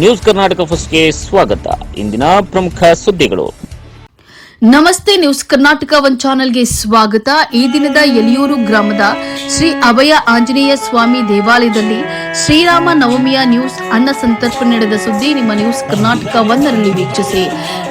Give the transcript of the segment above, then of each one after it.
News Karnataka ಫಸ್ಟ್ಗೆ ಸ್ವಾಗತ. ಇಂದಿನ ಪ್ರಮುಖ ಸುದ್ದಿಗಳು. ನಮಸ್ತೆ, ನ್ಯೂಸ್ ಕರ್ನಾಟಕ ಒನ್ ಚಾನೆಲ್ಗೆ ಸ್ವಾಗತ. ಈ ದಿನದ ಯಲಿಯೂರು ಗ್ರಾಮದ ಶ್ರೀ ಅಭಯ ಆಂಜನೇಯ ಸ್ವಾಮಿ ದೇವಾಲಯದಲ್ಲಿ ಶ್ರೀರಾಮ ನವಮಿಯ ನ್ಯೂಸ್ ಅನ್ನ ಸಂತರ್ಪಣೆ ನಡೆದ ಸುದ್ದಿ ನಿಮ್ಮ ನ್ಯೂಸ್ ಕರ್ನಾಟಕ ಒಂದರಲ್ಲಿ ವೀಕ್ಷಿಸಿ.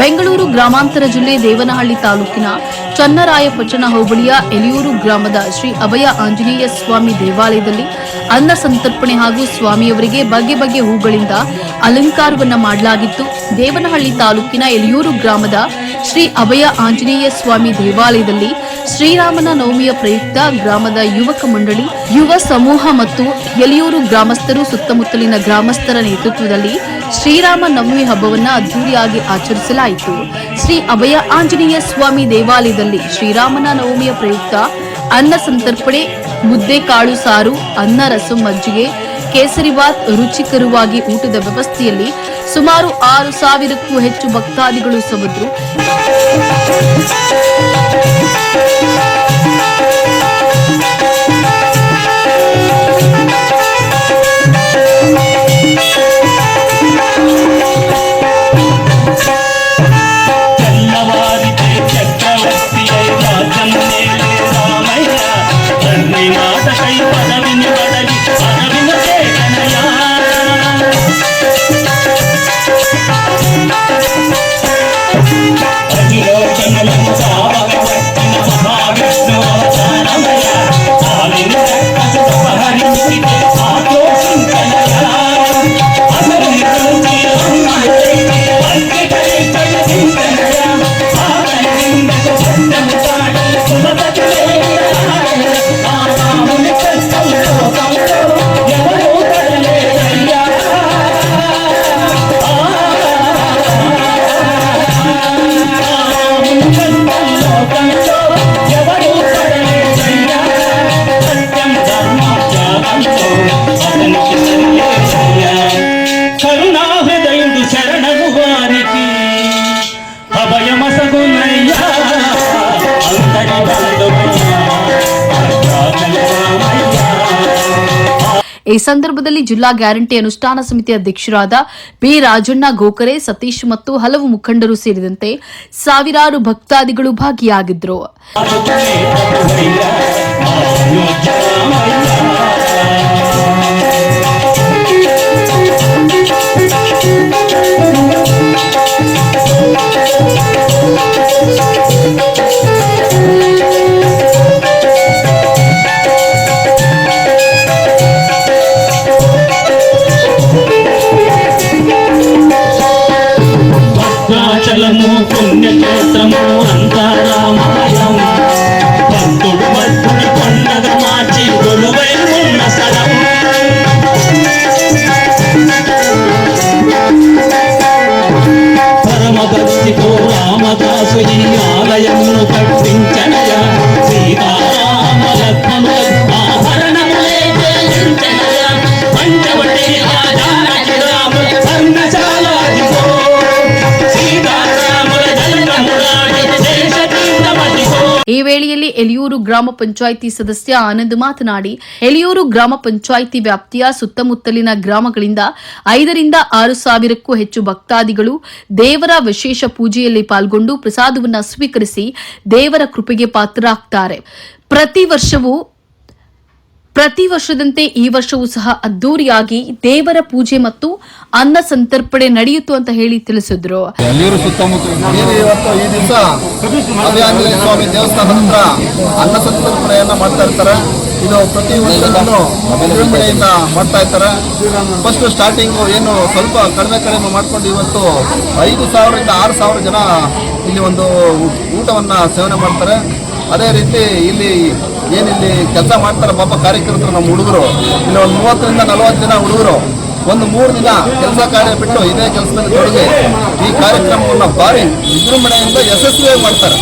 ಬೆಂಗಳೂರು ಗ್ರಾಮಾಂತರ ಜಿಲ್ಲೆ ದೇವನಹಳ್ಳಿ ತಾಲೂಕಿನ ಚನ್ನರಾಯಪಟ್ಟಣ ಹೋಬಳಿಯ ಎಲಿಯೂರು ಗ್ರಾಮದ ಶ್ರೀ ಅಭಯ ಆಂಜನೇಯ ಸ್ವಾಮಿ ದೇವಾಲಯದಲ್ಲಿ ಅನ್ನ ಸಂತರ್ಪಣೆ ಹಾಗೂ ಸ್ವಾಮಿಯವರಿಗೆ ಬಗೆ ಬಗೆ ಹೂಗಳಿಂದ ಅಲಂಕಾರವನ್ನ ಮಾಡಲಾಗಿತ್ತು. ದೇವನಹಳ್ಳಿ ತಾಲೂಕಿನ ಎಲಿಯೂರು ಗ್ರಾಮದ ಶ್ರೀ ಅಭಯ ಆಂಜನೇಯ ಸ್ವಾಮಿ ದೇವಾಲಯದಲ್ಲಿ ಶ್ರೀರಾಮನ ನವಮಿಯ ಪ್ರಯುಕ್ತ ಗ್ರಾಮದ ಯುವಕ ಮಂಡಳಿ, ಯುವ ಸಮೂಹ ಮತ್ತು ಎಲಿಯೂರು ಗ್ರಾಮಸ್ಥರು ಸುತ್ತಮುತ್ತಲಿನ ಗ್ರಾಮಸ್ಥರ ನೇತೃತ್ವದಲ್ಲಿ ಶ್ರೀರಾಮ ನವಮಿ ಹಬ್ಬವನ್ನು ಅದ್ದೂರಿಯಾಗಿ ಆಚರಿಸಲಾಯಿತು. ಶ್ರೀ ಅಭಯ ಆಂಜನೇಯ ಸ್ವಾಮಿ ದೇವಾಲಯದಲ್ಲಿ ಶ್ರೀರಾಮನ ನವಮಿಯ ಪ್ರಯುಕ್ತ ಅನ್ನ ಸಂತರ್ಪಣೆ, ಮುದ್ದೆ, ಕಾಳು, ಸಾರು, ಅನ್ನ, ರಸಂ, ಮಜ್ಜಿಗೆ ಕೇಸರಿಬಾತ್ ರುಚಿಕರವಾಗಿ ಊಟದ ವ್ಯವಸ್ಥೆಯಲ್ಲಿ ಸುಮಾರು ಆರು ಸಾವಿರಕ್ಕೂ ಹೆಚ್ಚು ಭಕ್ತಾದಿಗಳು ಸವದ್ರು Yeah. ಈ ಸಂದರ್ಭದಲ್ಲಿ ಜಿಲ್ಲಾ ಗ್ಯಾರಂಟಿ ಅನುಷ್ಠಾನ ಸಮಿತಿ ಅಧ್ಯಕ್ಷರಾದ ಬಿ ರಾಜಣ್ಣ ಗೋಕರೆ ಸತೀಶ್ ಮತ್ತು ಹಲವು ಮುಖಂಡರು ಸೇರಿದಂತೆ ಸಾವಿರಾರು ಭಕ್ತಾದಿಗಳು ಭಾಗಿಯಾಗಿದ್ದರು. Thank you. ಈ ವೇಳೆಯಲ್ಲಿ ಎಲಿಯೂರು ಗ್ರಾಮ ಪಂಚಾಯಿತಿ ಸದಸ್ಯ ಆನಂದ್ ಮಾತನಾಡಿ, ಎಲಿಯೂರು ಗ್ರಾಮ ಪಂಚಾಯಿತಿ ವ್ಯಾಪ್ತಿಯ ಸುತ್ತಮುತ್ತಲಿನ ಗ್ರಾಮಗಳಿಂದ ಐದರಿಂದ ಆರು ಸಾವಿರಕ್ಕೂ ಹೆಚ್ಚು ಭಕ್ತಾದಿಗಳು ದೇವರ ವಿಶೇಷ ಪೂಜೆಯಲ್ಲಿ ಪಾಲ್ಗೊಂಡು ಪ್ರಸಾದವನ್ನು ಸ್ವೀಕರಿಸಿ ದೇವರ ಕೃಪೆಗೆ ಪಾತ್ರರಾಗ್ತಾರೆ. ಪ್ರತಿ ವರ್ಷವೂ ಪ್ರತಿ ವರ್ಷದಂತೆ ಈ ವರ್ಷವೂ ಸಹ ಅದ್ದೂರಿಯಾಗಿ ದೇವರ ಪೂಜೆ ಮತ್ತು ಅನ್ನ ಸಂತರ್ಪಣೆ ನಡೆಯಿತು ಅಂತ ಹೇಳಿ ತಿಳಿಸಿದ್ರು. ಎಲ್ಲಿರು ಸುತ್ತಮುತ್ತ ಏನು ಇವತ್ತು ಈ ದಿವಸ ಅಭಯಾಂಜನೇಯ ಸ್ವಾಮಿ ದೇವಸ್ಥಾನದ ಹತ್ರ ಅನ್ನ ಸಂತರ್ಪಣೆಯನ್ನ ಮಾಡ್ತಾ ಇರ್ತಾರೆ. ಇದು ಪ್ರತಿ ವರ್ಷದಲ್ಲೂ ವಿಜೃಂಭಣೆಯಿಂದ ಮಾಡ್ತಾ ಇರ್ತಾರೆ. ಫಸ್ಟ್ ಸ್ಟಾರ್ಟಿಂಗು ಏನು ಸ್ವಲ್ಪ ಕಡಿಮೆ ಕಡಿಮೆ ಮಾಡ್ಕೊಂಡು ಇವತ್ತು ಐದು ಸಾವಿರದಿಂದ ಆರು ಸಾವಿರ ಜನ ಇಲ್ಲಿ ಒಂದು ಊಟವನ್ನ ಸೇವನೆ ಮಾಡ್ತಾರೆ. ಅದೇ ರೀತಿ ಇಲ್ಲಿ ಏನಿಲ್ಲಿ ಕೆಲಸ ಮಾಡ್ತಾರೆ ಪಾಪ ಕಾರ್ಯಕರ್ತರು ನಮ್ಮ ಹುಡುಗರು. ಇಲ್ಲಿ ಒಂದು ಮೂವತ್ತರಿಂದ ನಲವತ್ತು ಜನ ಹುಡುಗರು. ಒಂದು ಮೂರು ದಿನ ಕೆಲಸ ಕಾರ್ಯ ಬಿಟ್ಟು ಇದೇ ಕೆಲಸದಲ್ಲಿ ತೊಡಗಿ ಈ ಕಾರ್ಯಕ್ರಮವನ್ನು ಭಾರಿ ವಿಜೃಂಭಣೆಯಿಂದ ಯಶಸ್ವಿಯಾಗಿ ಮಾಡ್ತಾರೆ.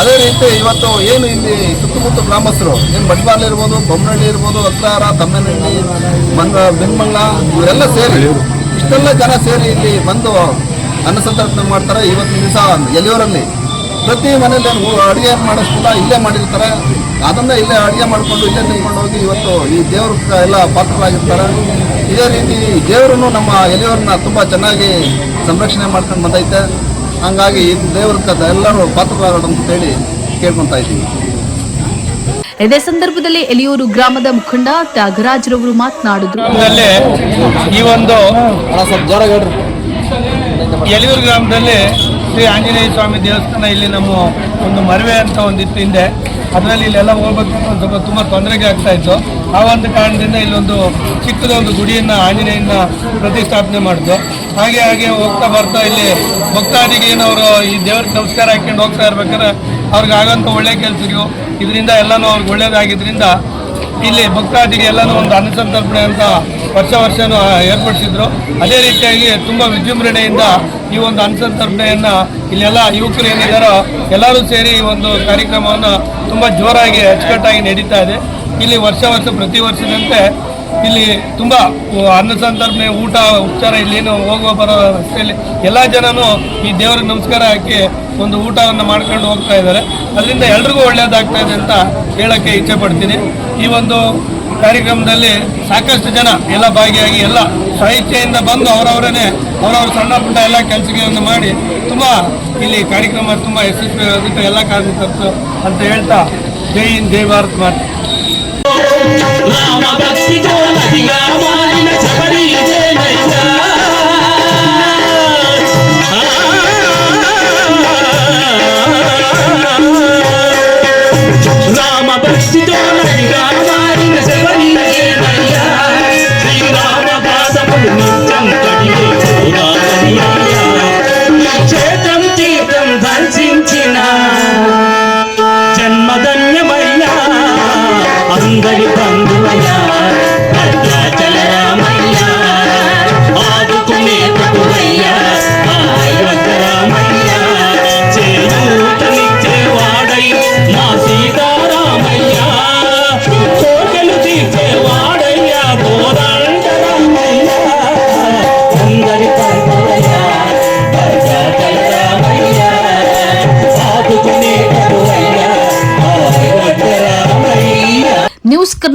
ಅದೇ ರೀತಿ ಇವತ್ತು ಏನು ಇಲ್ಲಿ ಸುತ್ತಮುತ್ತ ಗ್ರಾಮಸ್ಥರು, ಏನು ಬಂಟ್ವಾಲ್ ಇರ್ಬೋದು ಬೊಮ್ಮನಹಳ್ಳಿ ಇರ್ಬೋದು ಅಗ್ರಹಾರ ತಮ್ಮನಹಳ್ಳಿ ಮಂಗ ಬೆನ್ಮಂಗ್ಲ ಇವರೆಲ್ಲ ಸೇರಿ ಇಷ್ಟೆಲ್ಲ ಜನ ಸೇರಿ ಇಲ್ಲಿ ಬಂದು ಅನ್ನಸಂತರ್ಪಣೆ ಮಾಡ್ತಾರೆ. ಇವತ್ತಿನ ದಿವಸ ಎಲ್ಲಿಯವರಲ್ಲಿ ಪ್ರತಿ ಮನೆಯಲ್ಲಿ ಅಡುಗೆ ಮಾಡೋಷ್ಟು ಇಲ್ಲೇ ಮಾಡಿರ್ತಾರೆ. ಅದನ್ನೇ ಇಲ್ಲೇ ಅಡುಗೆ ಮಾಡಿಕೊಂಡು ಇಲ್ಲೇ ತಿಳ್ಕೊಂಡು ಹೋಗಿ ಇವತ್ತು ಈ ದೇವ್ರ ಎಲ್ಲ ಪಾತ್ರರಾಗಿರ್ತಾರೆ. ಇದೇ ರೀತಿ ದೇವರನ್ನು ನಮ್ಮ ಎಲೆಯವ್ರನ್ನ ತುಂಬ ಚೆನ್ನಾಗಿ ಸಂರಕ್ಷಣೆ ಮಾಡ್ಕೊಂಡು ಬಂದೈತೆ. ಹಂಗಾಗಿ ಈ ದೇವ್ರ ಎಲ್ಲರೂ ಪಾತ್ರರಾಗಂತ ಅಂತ ಹೇಳಿ ಕೇಳ್ಕೊತಾ ಇದ್ದೀವಿ. ಇದೇ ಸಂದರ್ಭದಲ್ಲಿ ಎಲಿಯೂರು ಗ್ರಾಮದ ಮುಖಂಡ ತ್ಯಾಗರಾಜ್ರವರು ಮಾತನಾಡಿದ್ರು. ಈ ಒಂದು ಎಲಿಯೂರು ಗ್ರಾಮದಲ್ಲಿ ಶ್ರೀ ಆಂಜನೇಯ ಸ್ವಾಮಿ ದೇವಸ್ಥಾನ ಇಲ್ಲಿ ನಮ್ಮ ಒಂದು ಮರವೆ ಅಂತ ಒಂದಿತ್ತು ಹಿಂದೆ. ಅದರಲ್ಲಿ ಇಲ್ಲೆಲ್ಲ ಹೋಗ್ಬೇಕಂದ್ರೆ ಸ್ವಲ್ಪ ತುಂಬ ತೊಂದರೆಗೆ ಆಗ್ತಾ ಇತ್ತು. ಆ ಒಂದು ಕಾರಣದಿಂದ ಇಲ್ಲೊಂದು ಚಿಕ್ಕದ ಒಂದು ಗುಡಿಯನ್ನು ಆಂಜನೇಯನ ಪ್ರತಿಷ್ಠಾಪನೆ ಮಾಡಿದ್ರು. ಹಾಗೆ ಹಾಗೆ ಹೋಗ್ತಾ ಬರ್ತಾ ಇಲ್ಲಿ ಭಕ್ತಾದಿಗೆ ಏನವರು ಈ ದೇವ್ರಿಗೆ ನಮಸ್ಕಾರ ಹಾಕ್ಕೊಂಡು ಹೋಗ್ತಾ ಇರ್ಬೇಕಾದ್ರೆ ಅವ್ರಿಗೆ ಆಗೋಂಥ ಒಳ್ಳೆ ಕೆಲಸಗಳು. ಇದರಿಂದ ಎಲ್ಲನೂ ಅವ್ರಿಗೆ ಒಳ್ಳೇದಾಗಿದ್ದರಿಂದ ಇಲ್ಲಿ ಭಕ್ತಾದಿಗೆ ಎಲ್ಲನೂ ಒಂದು ಅನ್ನಸಂತರ್ಪಣೆ ಅಂತ ವರ್ಷ ವರ್ಷನೂ ಏರ್ಪಡಿಸಿದ್ರು. ಅದೇ ರೀತಿಯಾಗಿ ತುಂಬ ವಿಜೃಂಭಣೆಯಿಂದ ಈ ಒಂದು ಅನುಸಂತರಣೆಯನ್ನು ಇಲ್ಲೆಲ್ಲ ಯುವಕರು ಏನಿದ್ದಾರೋ ಎಲ್ಲರೂ ಸೇರಿ ಈ ಒಂದು ಕಾರ್ಯಕ್ರಮವನ್ನು ತುಂಬ ಜೋರಾಗಿ ಅಚ್ಚುಕಟ್ಟಾಗಿ ನಡೀತಾ ಇದೆ. ಇಲ್ಲಿ ವರ್ಷ ವರ್ಷ, ಪ್ರತಿ ವರ್ಷದಂತೆ ಇಲ್ಲಿ ತುಂಬ ಅನ್ನಸಂತರ್ಪಣೆ, ಊಟ ಉಪಚಾರ ಇಲ್ಲೇನು ಹೋಗುವ ಬರೋ ರಸ್ತೆಯಲ್ಲಿ ಎಲ್ಲ ಜನನೂ ಈ ದೇವರಿಗೆ ನಮಸ್ಕಾರ ಹಾಕಿ ಒಂದು ಊಟವನ್ನು ಮಾಡ್ಕೊಂಡು ಹೋಗ್ತಾ ಇದ್ದಾರೆ. ಅದರಿಂದ ಎಲ್ರಿಗೂ ಒಳ್ಳೆಯದಾಗ್ತಾ ಇದೆ ಅಂತ ಹೇಳೋಕ್ಕೆ ಇಚ್ಛೆ ಪಡ್ತೀನಿ. ಈ ಒಂದು ಕಾರ್ಯಕ್ರಮದಲ್ಲಿ ಸಾಕಷ್ಟು ಜನ ಎಲ್ಲ ಭಾಗಿಯಾಗಿ ಎಲ್ಲ ಸಾಹಿತ್ಯದಿಂದ ಬಂದು ಅವರವರೇ ಅವರವ್ರ ಸಣ್ಣ ಪುಟ್ಟ ಎಲ್ಲ ಕೆಲಸಗಳನ್ನು ಮಾಡಿ ತುಂಬ ಇಲ್ಲಿ ಕಾರ್ಯಕ್ರಮ ತುಂಬ ಯಶಸ್ವಿ ಆಗುತ್ತೆ ಎಲ್ಲ ಕಾರ್ಯಕರ್ತರು ಅಂತ ಹೇಳ್ತಾ ಜೈ ಹಿಂದ್, ಜೈ ಭಾರತ್ ಮಾತೆ. 正在拼的逃离